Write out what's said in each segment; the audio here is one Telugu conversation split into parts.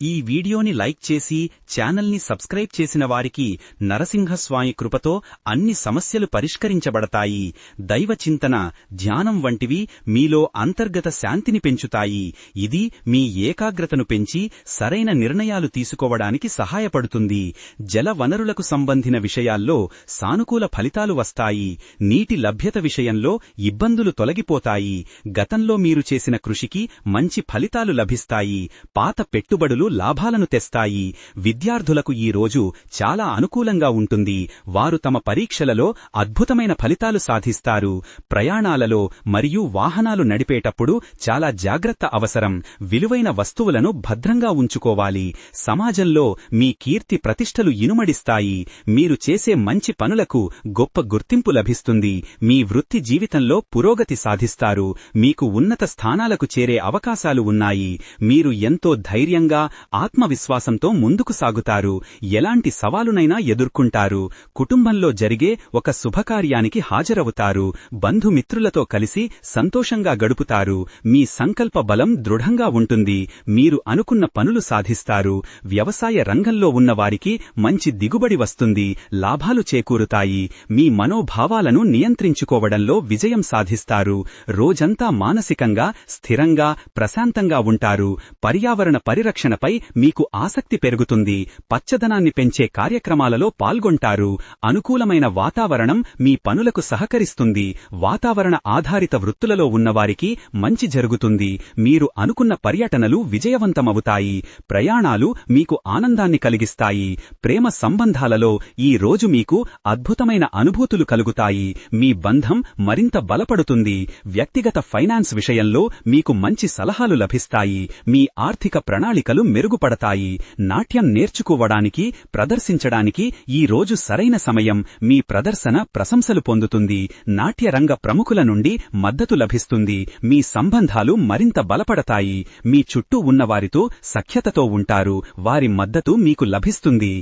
ఈ వీడియోని లైక్ చేసి ఛానల్ని సబ్స్క్రైబ్ చేసిన వారికి నరసింహస్వామి కృపతో అన్ని సమస్యలు పరిష్కరించబడతాయి. దైవ చింతన ధ్యానం వంటివి మీలో అంతర్గత శాంతిని పెంచుతాయి. ఇది మీ ఏకాగ్రతను పెంచి సరైన నిర్ణయాలు తీసుకోవడానికి సహాయపడుతుంది. జల వనరులకు సంబంధిన విషయాల్లో సానుకూల ఫలితాలు వస్తాయి. నీటి లభ్యత విషయంలో ఇబ్బందులు తొలగిపోతాయి. గతంలో మీరు చేసిన కృషికి మంచి ఫలితాలు లభిస్తాయి. పాత పెట్టుబడులు లాభాలను తెస్తాయి. విద్యార్థులకు ఈ రోజు చాలా అనుకూలంగా ఉంటుంది. వారు తమ పరీక్షలలో అద్భుతమైన ఫలితాలు సాధిస్తారు. ప్రయాణాలలో మరియు వాహనాలు నడిపేటప్పుడు చాలా జాగ్రత్త అవసరం. విలువైన వస్తువులను భద్రంగా ఉంచుకోవాలి. సమాజంలో మీ కీర్తి ప్రతిష్టలు ఇనుమడిస్తాయి. మీరు చేసే మంచి పనులకు గొప్ప గుర్తింపు లభిస్తుంది. మీ వృత్తి జీవితంలో పురోగతి సాధిస్తారు. మీకు ఉన్నత స్థానాలకు చేరే అవకాశాలు ఉన్నాయి. మీరు ఎంతో ధైర్యంగా ఆత్మవిశ్వాసంతో ముందుకు సాగుతారు. ఎలాంటి సవాలునైనా ఎదుర్కొంటారు. కుటుంబంలో జరిగే ఒక శుభకార్యానికి హాజరవుతారు. బంధుమిత్రులతో కలిసి సంతోషంగా గడుపుతారు. మీ సంకల్ప బలం దృఢంగా ఉంటుంది. మీరు అనుకున్న పనులు సాధిస్తారు. వ్యవసాయ రంగంలో ఉన్నవారికి మంచి దిగుబడి వస్తుంది. లాభాలు చేకూరుతాయి. మీ మనోభావాలను నియంత్రించుకోవడంలో విజయం సాధిస్తారు. రోజంతా మానసికంగా స్థిరంగా ప్రశాంతంగా ఉంటారు. పర్యావరణ పరిరక్షణపై మీకు ఆసక్తి పెరుగుతుంది. పచ్చదనాన్ని పెంచే కార్యక్రమాలలో పాల్గొంటారు. అనుకూలమైన వాతావరణం మీ పనులకు సహకరిస్తుంది. వాతావరణ ఆధారిత వృత్తులలో ఉన్నవారికి మంచి జరుగుతుంది. మీరు అనుకున్న పర్యటనలు విజయవంతమవుతాయి. ప్రయాణాలు మీకు ఆనందాన్ని కలిగిస్తాయి. ప్రేమ సంబంధాలలో ఈ రోజు మీకు అద్భుతమైన అనుభూతులు కలుగుతాయి. మీ బంధం మరింత బలపడుతుంది. వ్యక్తిగత ఫైనాన్స్ విషయంలో మీకు మంచి సలహాలు లభిస్తాయి. మీ ఆర్థిక ప్రణాళికలు మెరుగుపడతాయి. నాట్యం నేర్చుకోవడానికి ప్రదర్శించడానికి ఈ రోజు సరైన సమయం. మీ ప్రదర్శన ప్రశంసలు పొందుతుంది. నాట్యరంగ ప్రముఖుల నుండి మద్దతు లభిస్తుంది. మీ సంబంధాలు మరింత బలపడతాయి. మీ చుట్టూ ఉన్నవారితో సఖ్యతతో ఉంటారు. వారి మద్దతు మీకు లభిస్తుంది.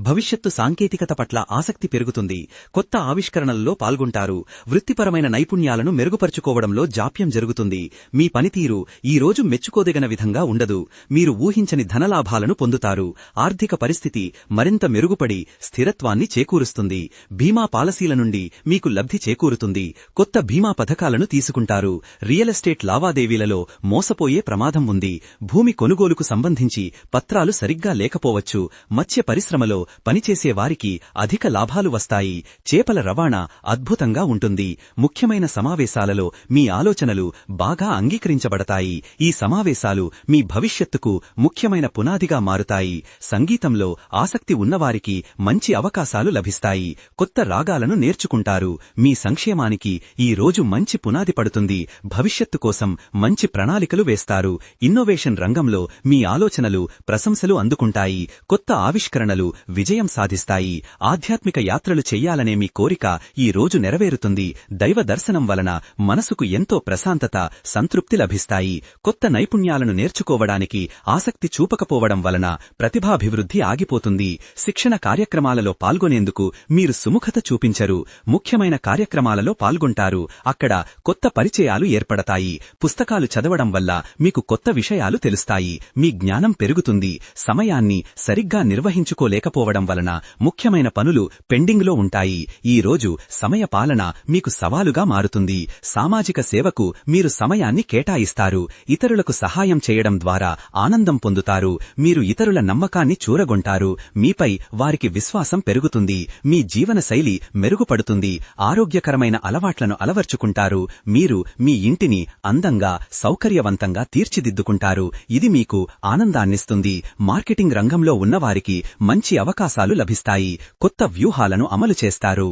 భవిష్యత్తు సాంకేతికత పట్ల ఆసక్తి పెరుగుతుంది. కొత్త ఆవిష్కరణలలో పాల్గొంటారు. వృత్తిపరమైన నైపుణ్యాలను మెరుగుపరుచుకోవడంలో జాప్యం జరుగుతుంది. మీ పనితీరు ఈ రోజు మెచ్చుకోదగిన విధంగా ఉండదు. మీరు ఊహించని ధనలాభాలను పొందుతారు. ఆర్థిక పరిస్థితి మరింత మెరుగుపడి స్థిరత్వాన్ని చేకూరుస్తుంది. బీమా పాలసీల నుండి మీకు లబ్ధి చేకూరుతుంది. కొత్త బీమా పథకాలను తీసుకుంటారు. రియల్ ఎస్టేట్ లావాదేవీలలో మోసపోయే ప్రమాదం ఉంది. భూమి కొనుగోలుకు సంబంధించి పత్రాలు సరిగ్గా లేకపోవచ్చు. మత్స్య పరిశ్రమలో పనిచేసే వారికి అధిక లాభాలు వస్తాయి. చేపల రవాణా అద్భుతంగా ఉంటుంది. ముఖ్యమైన సమావేశాలలో మీ ఆలోచనలు బాగా అంగీకరించబడతాయి. ఈ సమావేశాలు మీ భవిష్యత్తుకు ముఖ్యమైన పునాదిగా మారుతాయి. సంగీతంలో ఆసక్తి ఉన్నవారికి మంచి అవకాశాలు లభిస్తాయి. కొత్త రాగాలను నేర్చుకుంటారు. మీ సంక్షేమానికి ఈ రోజు మంచి పునాది పడుతుంది. భవిష్యత్తు కోసం మంచి ప్రణాళికలు వేస్తారు. ఇన్నోవేషన్ రంగంలో మీ ఆలోచనలు ప్రశంసలు అందుకుంటాయి. కొత్త ఆవిష్కరణలు విజయం సాధిస్తాయి. ఆధ్యాత్మిక యాత్రలు చెయ్యాలనే మీ కోరిక ఈ రోజు నెరవేరుతుంది. దైవ దర్శనం వలన మనసుకు ఎంతో ప్రశాంతత సంతృప్తి లభిస్తాయి. కొత్త నైపుణ్యాలను నేర్చుకోవడానికి ఆసక్తి చూపకపోవడం వలన ప్రతిభాభివృద్ధి ఆగిపోతుంది. శిక్షణ కార్యక్రమాలలో పాల్గొనేందుకు మీరు సుముఖత చూపించరు. ముఖ్యమైన కార్యక్రమాలలో పాల్గొంటారు. అక్కడ కొత్త పరిచయాలు ఏర్పడతాయి. పుస్తకాలు చదవడం వల్ల మీకు కొత్త విషయాలు తెలుస్తాయి. మీ జ్ఞానం పెరుగుతుంది. సమయాన్ని సరిగ్గా నిర్వహించుకోలేకపో లేకపోవడం వలన ముఖ్యమైన పనులు పెండింగ్లో ఉంటాయి. ఈ రోజు సమయ పాలన మీకు సవాలుగా మారుతుంది. సామాజిక సేవకు మీరు సమయాన్ని కేటాయిస్తారు. ఇతరులకు సహాయం చేయడం ద్వారా ఆనందం పొందుతారు. మీరు ఇతరుల నమ్మకాన్ని చూరగొంటారు. మీపై వారికి విశ్వాసం పెరుగుతుంది. మీ జీవనశైలి మెరుగుపడుతుంది. ఆరోగ్యకరమైన అలవాట్లను అలవర్చుకుంటారు. మీరు మీ ఇంటిని అందంగా సౌకర్యవంతంగా తీర్చిదిద్దుకుంటారు. ఇది మీకు ఆనందాన్నిస్తుంది. మార్కెటింగ్ రంగంలో ఉన్నవారికి మంచి అవకాశాలు లభిస్తాయి. కొత్త వ్యూహాలను అమలు చేస్తారు.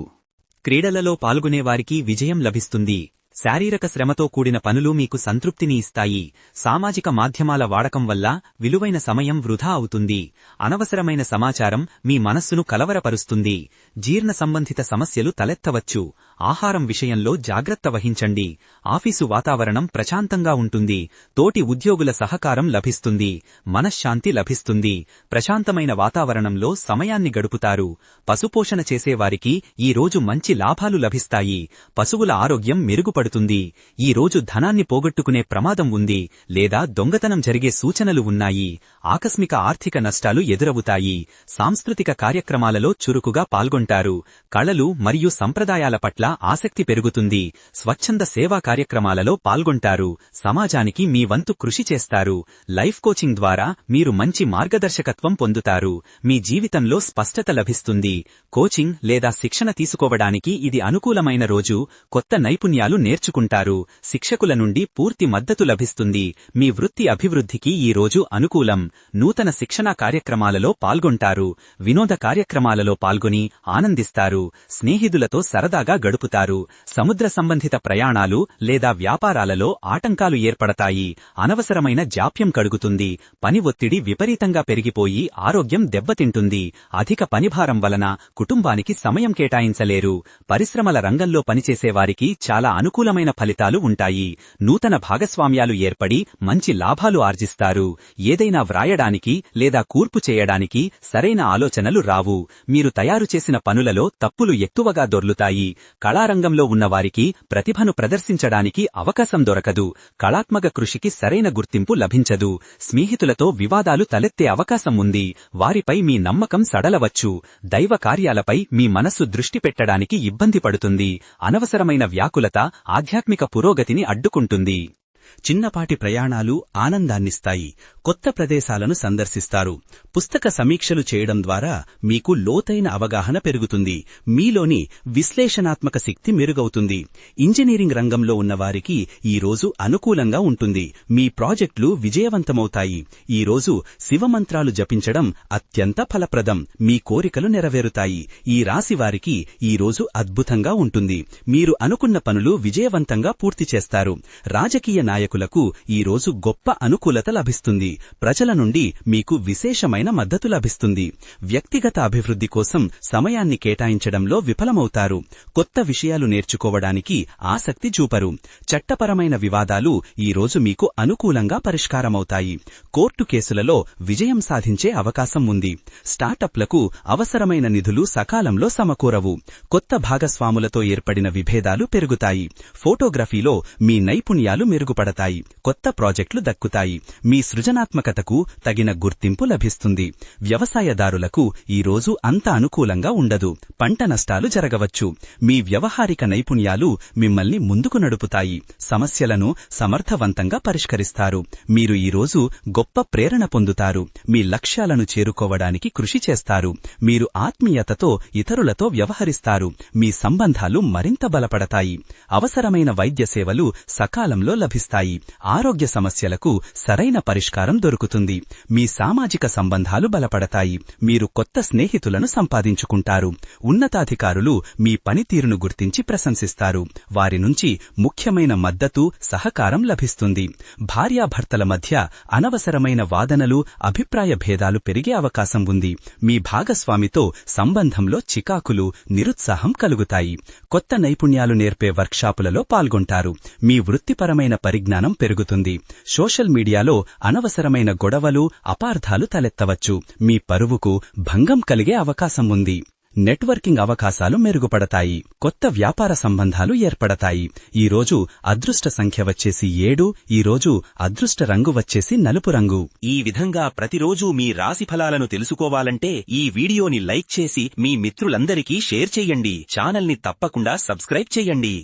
క్రీడలలో పాల్గొనేవారికి విజయం లభిస్తుంది. శారీరక శ్రమతో కూడిన పనులు మీకు సంతృప్తిని ఇస్తాయి. సామాజిక మాధ్యమాల వాడకం వల్ల విలువైన సమయం వృధా అవుతుంది. అనవసరమైన సమాచారం మీ మనస్సును కలవరపరుస్తుంది. జీర్ణ సంబంధిత సమస్యలు తలెత్తవచ్చు. ఆహారం విషయంలో జాగ్రత్త వహించండి. ఆఫీసు వాతావరణం ప్రశాంతంగా ఉంటుంది. తోటి ఉద్యోగుల సహకారం లభిస్తుంది. మనశ్శాంతి లభిస్తుంది. ప్రశాంతమైన వాతావరణంలో సమయాన్ని గడుపుతారు. పశుపోషణ చేసేవారికి ఈ రోజు మంచి లాభాలు లభిస్తాయి. పశువుల ఆరోగ్యం మెరుగుపడుతుంది. ఈ రోజు ధనాన్ని పోగొట్టుకునే ప్రమాదం ఉంది లేదా దొంగతనం జరిగే సూచనలు ఉన్నాయి. ఆకస్మిక ఆర్థిక నష్టాలు ఎదురవుతాయి. సాంస్కృతిక కార్యక్రమాలలో చురుకుగా పాల్గొంటారు. కళలు మరియు సంప్రదాయాల పట్ల ఆసక్తి పెరుగుతుంది. స్వచ్ఛంద సేవా కార్యక్రమాలలో పాల్గొంటారు. సమాజానికి మీ వంతు కృషి చేస్తారు. లైఫ్ కోచింగ్ ద్వారా మీరు మంచి మార్గదర్శకత్వం పొందుతారు. మీ జీవితంలో స్పష్టత లభిస్తుంది. కోచింగ్ లేదా శిక్షణ తీసుకోవడానికి ఇది అనుకూలమైన రోజు. కొత్త నైపుణ్యాలు నేర్చుకుంటారు. శిక్షకుల నుండి పూర్తి మద్దతు లభిస్తుంది. మీ వృత్తి అభివృద్ధికి ఈ రోజు అనుకూలం. నూతన శిక్షణా కార్యక్రమాలలో పాల్గొంటారు. వినోద కార్యక్రమాలలో పాల్గొని ఆనందిస్తారు. స్నేహితులతో సరదాగా గడుపుతారు. సముద్ర సంబంధిత ప్రయాణాలు లేదా వ్యాపారాలలో ఆటంకాలు ఏర్పడతాయి. అనవసరమైన జాప్యం కడుగుతుంది. పని ఒత్తిడి విపరీతంగా పెరిగిపోయి ఆరోగ్యం దెబ్బతింటుంది. అధిక పనిభారం వలన కుటుంబానికి సమయం కేటాయించలేరు. పరిశ్రమల రంగంలో పనిచేసేవారికి చాలా అనుకూల అనుకూలమైన ఫలితాలు ఉంటాయి. నూతన భాగస్వామ్యాలు ఏర్పడి మంచి లాభాలు ఆర్జిస్తారు. ఏదైనా వ్రాయడానికి లేదా కూర్పు చేయడానికి సరైన ఆలోచనలు రావు. మీరు తయారు చేసిన పనులలో తప్పులు ఎక్కువగా దొర్లుతాయి. కళారంగంలో ఉన్నవారికి ప్రతిభను ప్రదర్శించడానికి అవకాశం దొరకదు. కళాత్మక కృషికి సరైన గుర్తింపు లభించదు. స్నేహితులతో వివాదాలు తలెత్తే అవకాశం ఉంది. వారిపై మీ నమ్మకం సడలవచ్చు. దైవ కార్యాలపై మీ మనస్సు దృష్టి పెట్టడానికి ఇబ్బంది పడుతుంది. అనవసరమైన వ్యాకులత ఆధ్యాత్మిక పురోగతిని అడ్డుకుంటుంది. చిన్నపాటి ప్రయాణాలు ఆనందాన్నిస్తాయి. కొత్త ప్రదేశాలను సందర్శిస్తారు. పుస్తక సమీక్షలు చేయడం ద్వారా మీకు లోతైన అవగాహన పెరుగుతుంది. మీలోని విశ్లేషణాత్మక శక్తి మెరుగవుతుంది. ఇంజనీరింగ్ రంగంలో ఉన్నవారికి ఈ రోజు అనుకూలంగా ఉంటుంది. మీ ప్రాజెక్టులు విజయవంతమవుతాయి. ఈ రోజు శివమంత్రాలు జపించడం అత్యంత ఫలప్రదం. మీ కోరికలు నెరవేరుతాయి. ఈ రాశివారికి ఈరోజు ఈ రోజు అద్భుతంగా ఉంటుంది. మీరు అనుకున్న పనులు విజయవంతంగా పూర్తి చేస్తారు. రాజకీయ నాయకులకు ఈ రోజు గొప్ప అనుకూలత లభిస్తుంది. ప్రజల నుండి మీకు విశేషమైన మద్దతు లభిస్తుంది. వ్యక్తిగత అభివృద్ధి కోసం సమయాన్ని కేటాయించడంలో విఫలమవుతారు. కొత్త విషయాలు నేర్చుకోవడానికి ఆసక్తి చూపరు. చట్టపరమైన వివాదాలు ఈ రోజు మీకు అనుకూలంగా పరిష్కారమవుతాయి. కోర్టు కేసులలో విజయం సాధించే అవకాశం ఉంది. స్టార్టప్లకు అవసరమైన నిధులు సకాలంలో సమకూరవు. కొత్త భాగస్వాములతో ఏర్పడిన విభేదాలు పెరుగుతాయి. ఫోటోగ్రఫీలో మీ నైపుణ్యాలు మెరుగుపడతాయి. కొత్త ప్రాజెక్టులు దక్కుతాయి. మీ సృజనాత్మకతకు తగిన గుర్తింపు లభిస్తుంది. వ్యవసాయదారులకు ఈ రోజు అంత అనుకూలంగా ఉండదు. పంట నష్టాలు జరగవచ్చు. మీ వ్యవహారిక నైపుణ్యాలు మిమ్మల్ని ముందుకు నడుపుతాయి. సమస్యలను సమర్థవంతంగా పరిష్కరిస్తారు. మీరు ఈ రోజు గొప్ప ప్రేరణ పొందుతారు. మీ లక్ష్యాలను చేరుకోవడానికి కృషి చేస్తారు. మీరు ఆత్మీయతతో ఇతరులతో వ్యవహరిస్తారు. మీ సంబంధాలు మరింత బలపడతాయి. అవసరమైన వైద్య సేవలు సకాలంలో లభిస్తాయి. ఆరోగ్య సమస్యలకు సరైన పరిష్కారం దొరుకుతుంది. మీ సామాజిక సంబంధాలు బలపడతాయి. మీరు కొత్త స్నేహితులను సంపాదించుకుంటారు. ఉన్నతాధికారులు మీ పనితీరును గుర్తించి ప్రశంసిస్తారు. వారి నుంచి ముఖ్యమైన మద్దతు సహకారం లభిస్తుంది. భార్యాభర్తల మధ్య అనవసరమైన వాదనలు అభిప్రాయ భేదాలు పెరిగే అవకాశం ఉంది. మీ భాగస్వామితో సంబంధంలో చికాకులు నిరుత్సాహం కలుగుతాయి. కొత్త నైపుణ్యాలు నేర్పే వర్క్షాపులలో పాల్గొంటారు. మీ వృత్తిపరమైన పరిజ్ఞానం పెరుగుతుంది. సోషల్ మీడియాలో అనవసరమైన గొడవలు అపార్థాలు తలెత్తవచ్చు. మీ పరువుకు భంగం కలిగే అవకాశం ఉంది. నెట్వర్కింగ్ అవకాశాలు మెరుగుపడతాయి. కొత్త వ్యాపార సంబంధాలు ఏర్పడతాయి. ఈ రోజు అదృష్ట సంఖ్య వచ్చేసి ఏడు ఈ రోజు అదృష్ట రంగు వచ్చేసి నలుపు రంగు. ఈ విధంగా ప్రతిరోజూ మీ రాశి ఫలాలను తెలుసుకోవాలంటే ఈ వీడియోని లైక్ చేసి మీ మిత్రులందరికీ షేర్ చేయండి. ఛానల్ని తప్పకుండా సబ్స్క్రైబ్ చేయండి.